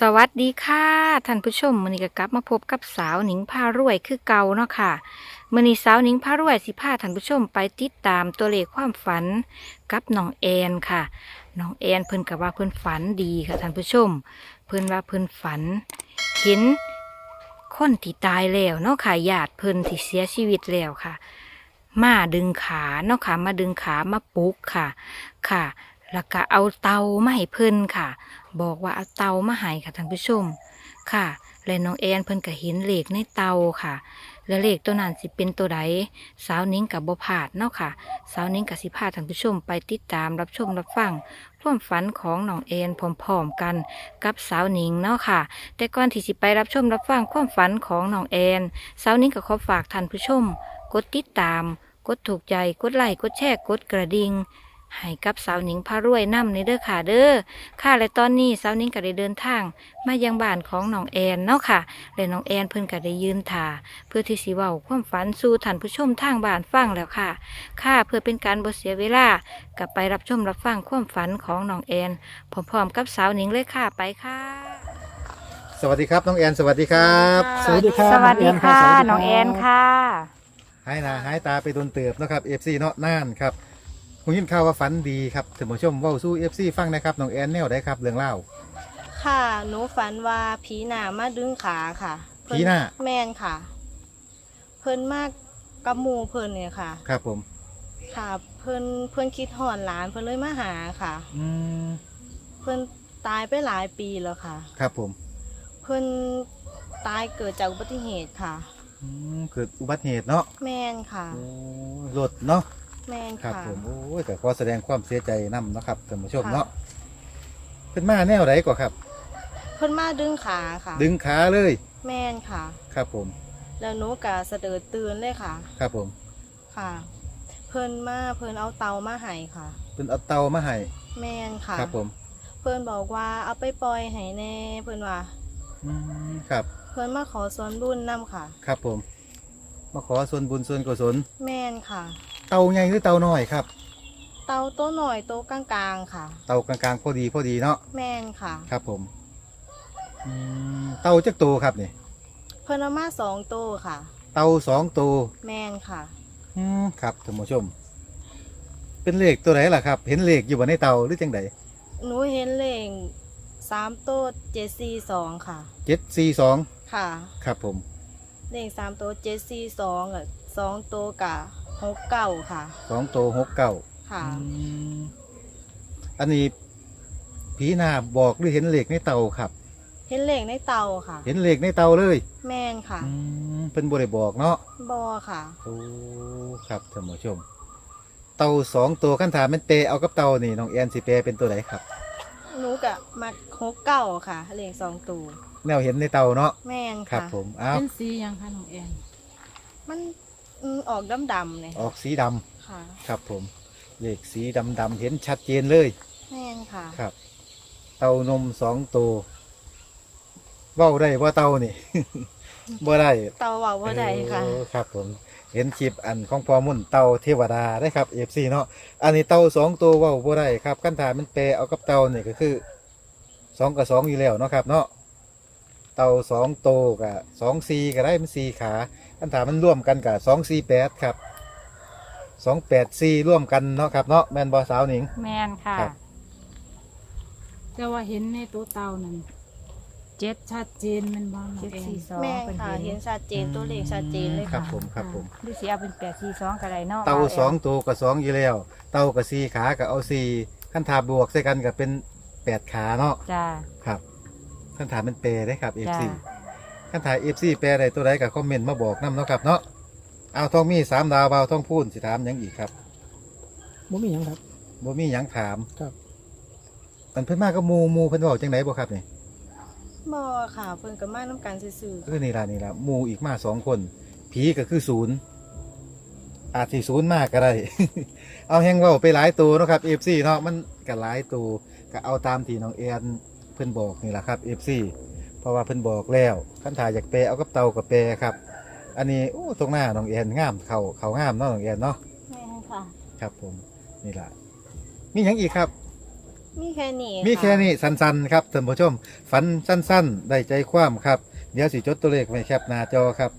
สวัสดีค่ะท่านผู้ชมมือนี้ก็กลับมาพบกับสาวหนิงพารวยคือเก่าเนาะค่ะมือนี้สาวหนิงพารวยสิพาท่านผู้ชมไปติดตามตัวเลขความฝันกับน้องแอนค่ะน้องแอนเพิ่นก็ว่าเพิ่นฝันดีค่ะท่านผู้ชม เพิ่นว่าเพิ่นฝัน เห็นคนที่ตายแล้วเนาะค่ะญาติเพิ่นที่เสียชีวิตแล้วค่ะ มาดึงขาเนาะค่ะมาดึงขามาปลุกค่ะค่ะ แล้วก็เอาเตามาให้เพิ่นค่ะ บอกว่าเอาเตามาให้ค่ะท่านผู้ชมค่ะ และน้องแอนเพิ่นก็เห็นเหลขในเตาค่ะ และเหลขตัวนั้นสิเป็นตัวใดสาวนิ้งกับบพาดเนาะค่ะ สาวนิ้งกับสิพาท่านผู้ชมไปติดตามรับชมรับฟังความฝันของน้องแอนพร้อมๆกันกับสาวนิ้งเนาะค่ะ แต่ก่อนที่สิไปรับชมรับฟังความฝันของน้องแอนสาวนิ้งก็ขอฝากท่านผู้ชม กดติดตาม กดถูกใจกดไลค์กดแชร์กดกระดิ่ง ให้กับสาวหนิงพารวยนำในเด้อค่ะเด้อค่ะและตอนนี้สาวหนิงก็ได้เดินทาง มายังบ้านของน้องแอนเนาะค่ะและน้องแอนเพิ่นก็ได้ยืนถ่าเพื่อที่สิเว้าความฝันสู่ท่านผู้ชมทางบ้านฟังแล้วค่ะ ค่ะเพื่อเป็นการบ่เสียเวลากลับไปรับชมรับฟังความฝันของน้องแอนพร้อมๆกับสาวหนิงเลยค่ะไปค่ะ สวัสดีครับน้องแอนสวัสดีครับสวัสดีครับสวัสดีค่ะน้น้อองงแอแอนนครับค่ะหายหนาหายตาไปโดนเติบเนาะครับเอฟซีเนาะน่านครับ ผมยินข่าวว่าฝันดีครับท่านผู้ชมเว้าสู้เอฟซีฟังนะครับน้องแอนแนวได้ครับเรื่องเล่า ค่ะหนูฝันว่าผีหนามาดึงขาค่ะเพิ่ผีหน้า แมนค่ะ เพิ่นมากกับหมูเพิ่นเนี่ยค่ะ ครับผม ค่ะ เพิ่นเพิ่นคิดหอนหลานเพิ่นเลยมาหาค่ะ อืมเพิ่นตายไปหลายปีแล้วค่ะ ครับผมเพิ่นตายเกิดจากอุบัติเหตุค่ะ อืมเกิดอุบัติเหตุเนาะแมนค่ะ โอ้ยรถเนาะ แมนครับ ค่ะ ผมโอ้ยแต่ขอแสดงความเสียใจนํเนาะครับท่านผู้ชมค่ะ เนาะเป็นมาแนวไหนก่อนครับ เพิ่นมาดึงขาค่ะ ดึงขาเลยแมนค่ะ ครับผมแล้วหนูกะเสะเดิดตื่นเลยค่ะ ครับผมค่ะ เพิ่นมาเพิ่นเอาเตามาให้ค่ะ เป็นเอาเตามาให้แมนค่ะ ครับผมเพื่อนบอกว่าเอาไปปล่อยให้แน่เพื่อนว่า อืมครับเพื่อนมาขอส่วนบุญนํค่ะ ครับผมมาขอส่วนบุญส่วนกุศลแม่นค่ะ เตาใหญ่หรือเตาน้อยครับ เตาโตหน่อยโตกลางๆค่ะ เตากลางๆพอดีพอดีเนาะแม่นค่ะ ครับผมอืมเตาจักโตครับนี่เพื่อนเอามาสองโตค่ะ เตาสองโตแม่นค่ะ อืมครับท่านผู้ชม เป็นเลขตัวไหนล่ะครับ เห็นเลขอยู่บนในเตาหรือจังไดหนูเห็นเลงสามโตเจ็ดสี่สองค่ะ เจ็ดสี่สองค่ะ ครับผม เลงสามโตเจ็ดสี่สองกับสองโตกับ หกเก้าค่ะ สองโตหกเก้าค่ะ อันนี้ผีหน้าบอกหรือเห็นเลขในเตาครับ เห็นเลงในเตาค่ะ เห็นเลขในเตาเลยแม่นค่ะ อืมเป็นบริบอกเนาะบอค่ะ โอ้ครับท่านผู้ชม เตาสองตัวขั้นถามเป็นเปเอากับเตานี่น้องแอนสิเปเป็นตัวไหนครับ หนูกับมาหกเก้าค่ะเลงสองตัวแนวเห็นในเตาเนาะแม่นครับ ค่ะ ผมอ้าวเป็นสีหยังคะน้องแอนมัน อืมออกดำๆเลยออกสีดำค่ะครับผมเลขสีดำดำๆเห็นชัดเจนเลย แม่นค่ะ ครับ เตานมสองตัวเว้าได้ว่าเตานี่ บ่ได้เตาเว่าบ่ได้ค่ะ เออครับ ผม เห็นคลิปอันของพอมุ่นเตาเทวดาได้ครับเอฟซีเนาะอันนี้เตาสองตัวเว้าบ่ได้ครับขั้นถามมันแปลเอากับเตานี่ก็คือสองกับสองอยู่แล้วเนาะครับ เนาะ เตาสองตัวกับสองซีก็ได้มันสี่ขาขั้นถามมันร่วมกันกับสองสี่แปดครับสองแปดสี่ร่วมกันเนาะครับเนาะแมนบอสาวหนิง แมนค่ะครับ แต่ว่าเห็นในตัวเตานั่นเจ็ดชัดเจนแมันบ้างน้องแอน742แม่นค่ะ เห็นชัดเจนตัวเลขชัดเจนเลยครัค่ะ บผมครับผม หรือสิเอาเป็นแปดสี่สองก็ได้เนาะเตาว่แนสองตัวกับสองอยู่แล้ว เตากับสี่ขากับเอาสี่ขั้นถามบวกใส่กันกับเป็นแปดขาเนาะจ้าครับ ขั้นถามเป็นเปรได้ครับ FC จ้าขั้นถ่าย FC แปรใดตัวใดกับคอมเมนต์มาบอกนํเนาะครับเนาะเอาทองมีสามดาวเบาทองพูนสิถามหยังอีกครับบ่มีหยังครับ บ่มีหยังถามครับ มันเพิ่นมากับหมูหมูเพิ่นบอกจังไดบ่ครับนี่บ่ค่ะเพิ่นก็มาน้ำกันซื่อคือนี่ล่ะนี่ล่ะหมูอีกมาสองคน ผีก็คือศูนย์อาจสิศูนย์มากก็ได้ เอาแฮงเว้าไปหลายตัวเนาะครับ FC เนาะมันก็หลายตัวก็เอาตามที่น้องแอน เพิ่นบอกนี่ล่ะครับ FC เพราะว่าเพิ่นบอกแล้วคันถ่ายอยากแปลเอากับเตากับแปรครับ อันนี้โอ้ตรงหน้าน้องแอนงามเขาเขางามเนาะน้องแอนเนาะๆแม่นค่ะ ครับผมนี่ล่ะมีหยังอีกครับ มีแค่นี้มีแค่ะนี้สั้นๆครับท่านผู้ชม ฝันสั้นๆ ได้ใจความครับ เดี๋ยวสิจดตัวเลขไว้แคปหน้าจอครับ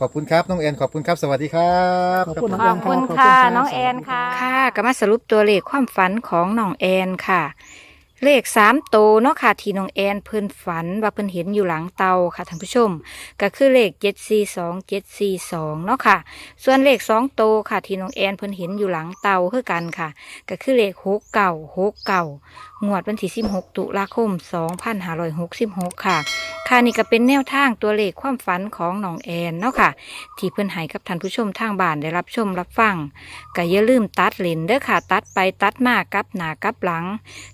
ขอบคุณครับน้องแอนขอบคุณครับสวัสดีครับขอบคุณ ขอบคุณขอบคุณค่ะครับน้องแอนค่ะ ค่ะก็มาสรุปตัวเลขความฝันของน้องแอนค่ะ เลขสามโตเนาะค่ะที่น้องแอนเพิ่นฝันว่าเพิ่นเห็นอยู่หลังเตาค่ะท่านผู้ชม ก็คือเลขเจ็ดสี่สองเจ็ดสี่สองเนาะค่ะ ส่วนเลขสองโตค่ะที่น้องแอนเพิ่นเห็นอยู่หลังเตาคือกันค่ะ ก็คือเลขหกเก่าหกเก่า งวดวันที่ 16 ตุลาคมสองพันห้าร้อยหกสิบหกค่ะ ค่ะนี่ก็เป็นแนวทางตัวเลขความฝันของน้องแอนเนาะค่ะ ที่เพื่อนหายกับท่านผู้ชมทางบ้านได้รับชมรับฟังก็อย่าลืมตัดเลนเด้อค่ะ ตัดไปตัดมากับหนากับหลัง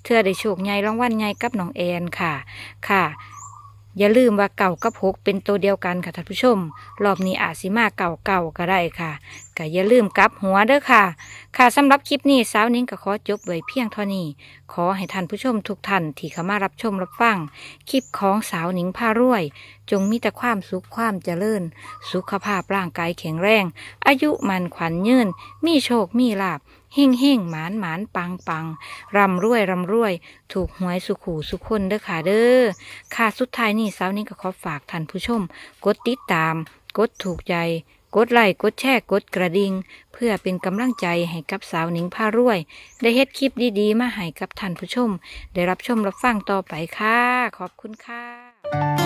เพื่อได้โชคใหญ่รางวัลใหญ่กับน้องแอนค่ะ ค่ะ อย่าลืมว่าเก่ากับหกเป็นตัวเดียวกันค่ะท่านผู้ชม รอบนี้อาจสิมาเก่าเก่าก็ได้ค่ะก็อย่าลืมกลับหัวเด้อค่ะ ค่ะสำหรับคลิปนี้สาวนิ้งก็ขอจบไว้เพียงเท่านี้ ขอให้ท่านผู้ชมทุกท่านที่เข้ามารับชมรับฟังคลิปของสาวนิงพารวย จงมีแต่ความสุขความเจริญ สุขภาพร่างกายแข็งแรง อายุมันขวัญยืนมีโชคมีลาบ เฮ่งเฮ่งหมานหมานปังปังรำรวยรำรวย ถูกหวยสุขูสุขคนเด้อค่ะเด้อค่ะสุดท้ายนี่สาวนี้ก็ขอฝากท่านผู้ชม กดติดตาม กดถูกใจ กดไลค์กดแชร์กดกระดิ่งเพื่อเป็นกำลังใจให้กับสาวหนิงพารวย ได้เฮ็ดคลิปดีๆ มาให้กับท่านผู้ชม ได้รับชมรับฟังต่อไปค่ะ ขอบคุณค่ะ